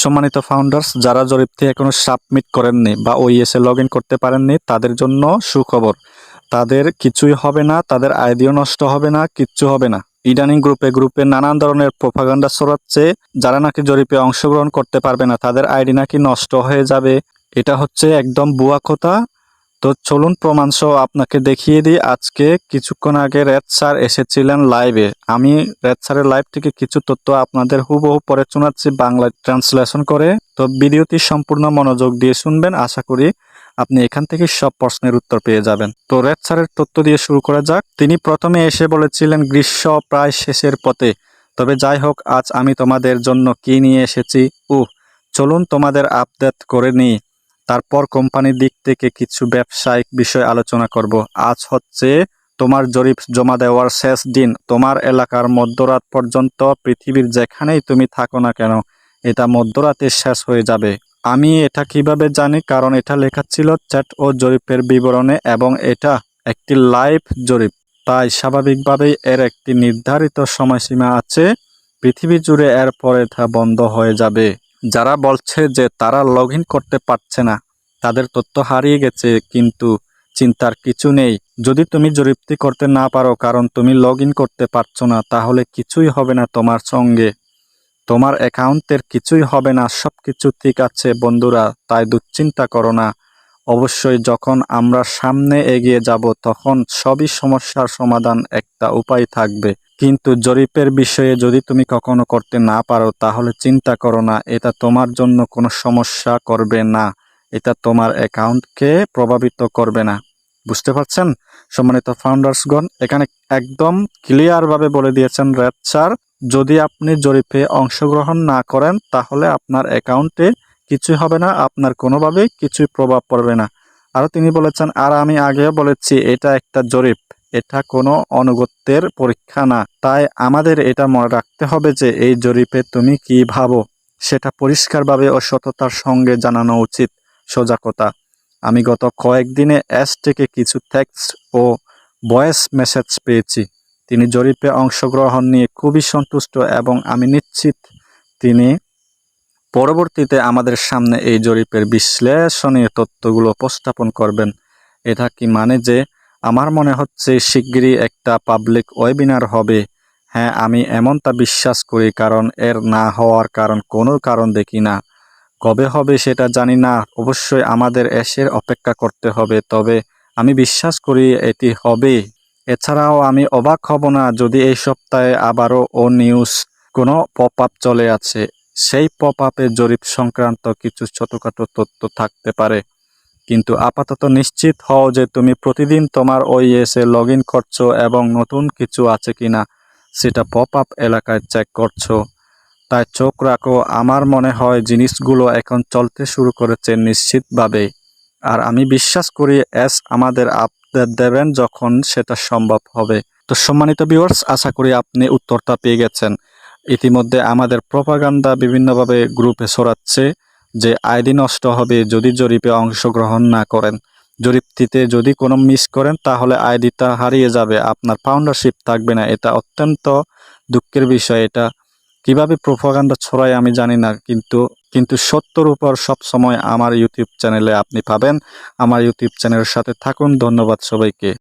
সম্মানিত ফাউন্ডার্স যারা জরিপটি এখনও সাবমিট করেননি বা ওইএসে লগ ইন করতে পারেননি, তাদের জন্য সুখবর। তাদের কিছুই হবে না, তাদের আইডিও নষ্ট হবে না, কিচ্ছু হবে না। ইদানিং গ্রুপে গ্রুপে নানান ধরনের প্রোফাগান্ডা ছড়াচ্ছে, যারা নাকি জরিপে অংশগ্রহণ করতে পারবে না, তাদের আইডি নাকি নষ্ট হয়ে যাবে। এটা হচ্ছে একদম বুয়া কথা। তো চলুন প্রমাণ সহ আপনাকে দেখিয়ে দিই। আজকে কিছুক্ষণ আগে রেড স্যার এসেছিলেন লাইভে। আমি রেড স্যারের লাইভ থেকে কিছু তথ্য আপনাদের হুবহু পরে শোনাচ্ছি বাংলায় ট্রান্সলেশন করে। তো ভিডিওটি সম্পূর্ণ মনোযোগ দিয়ে শুনবেন। আশা করি আপনি এখান থেকে সব প্রশ্নের উত্তর পেয়ে যাবেন। তো রেড স্যারের তথ্য দিয়ে শুরু করা যাক। তিনি প্রথমে এসে বলেছিলেন, গ্রীষ্ম প্রায় শেষের পথে। তবে যাই হোক, আজ আমি তোমাদের জন্য কি নিয়ে এসেছি? উহ, চলুন তোমাদের আপডেট করে নিই। তারপর কোম্পানির দিক থেকে কিছু ব্যবসায়িক বিষয় আলোচনা করব। আজ হচ্ছে তোমার জরিপ জমা দেওয়ার শেষ দিন। তোমার এলাকার মধ্যরাত পর্যন্ত পৃথিবীর যেখানেই তুমি থাকো না কেন, এটা মধ্যরাতে শেষ হয়ে যাবে। আমি এটা কীভাবে জানি? কারণ এটা লেখা ছিল চ্যাট ও জরিপের বিবরণে এবং এটা একটি লাইভ জরিপ। তাই স্বাভাবিকভাবেই এর একটি নির্ধারিত সময়সীমা আছে। পৃথিবী জুড়ে এর পরে তা বন্ধ হয়ে যাবে। যারা বলছে যে তারা লগ করতে পারছে না, তাদের তথ্য হারিয়ে গেছে, কিন্তু চিন্তার কিছু নেই। যদি তুমি জরিপটি করতে না পারো, কারণ তুমি লগ করতে পারছ না, তাহলে কিছুই হবে না তোমার সঙ্গে। তোমার অ্যাকাউন্টের কিছুই হবে না সব কিছু ঠিক আছে বন্ধুরা, তাই দুশ্চিন্তা করো না। অবশ্যই যখন আমরা সামনে এগিয়ে যাব, তখন সবই সমস্যার সমাধান একটা উপায় থাকবে। কিন্তু জরিপের বিষয়ে যদি তুমি কখনো করতে না পারো, তাহলে চিন্তা করো না, এটা তোমার জন্য কোনো সমস্যা করবে না। এটা তোমার অ্যাকাউন্টকে প্রভাবিত করবে না। বুঝতে পারছেন? সম্মানিত ফাউন্ডার্সগণ, এখানে একদম ক্লিয়ারভাবে বলে দিয়েছেন রেড স্যার, যদি আপনি জরিপে অংশগ্রহণ না করেন, তাহলে আপনার অ্যাকাউন্টে কিছুই হবে না, আপনার কোনোভাবেই কিছুই প্রভাব পড়বে না। আরও তিনি বলেছেন, আর আমি আগেও বলেছি, এটা একটা জরিপ। এটা কোনো অনুগত্যের পরীক্ষা না। তাই আমাদের এটা মনে রাখতে হবে যে এই জরিপে তুমি কি ভাবো, সেটা পরিষ্কারভাবে ও সততার সঙ্গে জানানো উচিত। সোজা কথা, আমি গত কয়েকদিনে অ্যাস থেকে কিছু টেক্সট ও ভয়েস মেসেজ পেয়েছি। তিনি জরিপে অংশগ্রহণ নিয়ে খুবই সন্তুষ্ট এবং আমি নিশ্চিত তিনি পরবর্তীতে আমাদের সামনে এই জরিপের বিশ্লেষণীয় তথ্যগুলো উপস্থাপন করবেন। এটা কি মানে যে আমার মনে হচ্ছে শিগগিরই একটা পাবলিক ওয়েবিনার হবে। হ্যাঁ আমি এমনটা বিশ্বাস করি কারণ এর না হওয়ার কারণ কোনো কারণ দেখি না। কবে হবে সেটা জানি না। অবশ্যই আমাদের এসের অপেক্ষা করতে হবে, তবে আমি বিশ্বাস করি এটি হবে। এছাড়াও আমি অবাক হব না যদি এই সপ্তাহে আবারও ও নিউজ কোনো পপ আপ চলে আছে সেই পপ আপে জরিপ সংক্রান্ত কিছু ছোটোখাটো তথ্য থাকতে পারে। কিন্তু আপাতত নিশ্চিত হও যে তুমি প্রতিদিন তোমার ওইএসে লগ ইন করছ এবং নতুন কিছু আছে কি না সেটা পপ আপ এলাকায় চেক করছ। তাই চোখ রাখো, আমার মনে হয় জিনিসগুলো এখন চলতে শুরু করেছে নিশ্চিতভাবে। আর আমি বিশ্বাস করি এস আমাদের আপডেট দেবেন যখন সেটা সম্ভব হবে। তো সম্মানিত ভিউয়ার্স আশা করি আপনি উত্তরটা পেয়ে গেছেন। ইতিমধ্যে আমাদের প্রপাগান্ডা বিভিন্নভাবে গ্রুপে ছড়াচ্ছে। যে আইডি নষ্ট হবে যদি জরিপে অংশগ্রহণ না করেন। জরিপটিতে যদি কোনো মিস করেন, তাহলে আইডিটা হারিয়ে যাবে। আপনার ফাউন্ডারশিপ থাকবে না। এটা অত্যন্ত দুঃখের বিষয় এটা। কীভাবে প্রোপাগান্ডা ছড়ায় আমি জানি না, কিন্তু কিন্তু সত্যর উপর সব সময় আমার ইউটিউব চ্যানেলে আপনি পাবেন। আমার ইউটিউব চ্যানেলের সাথে থাকুন। ধন্যবাদ সবাইকে।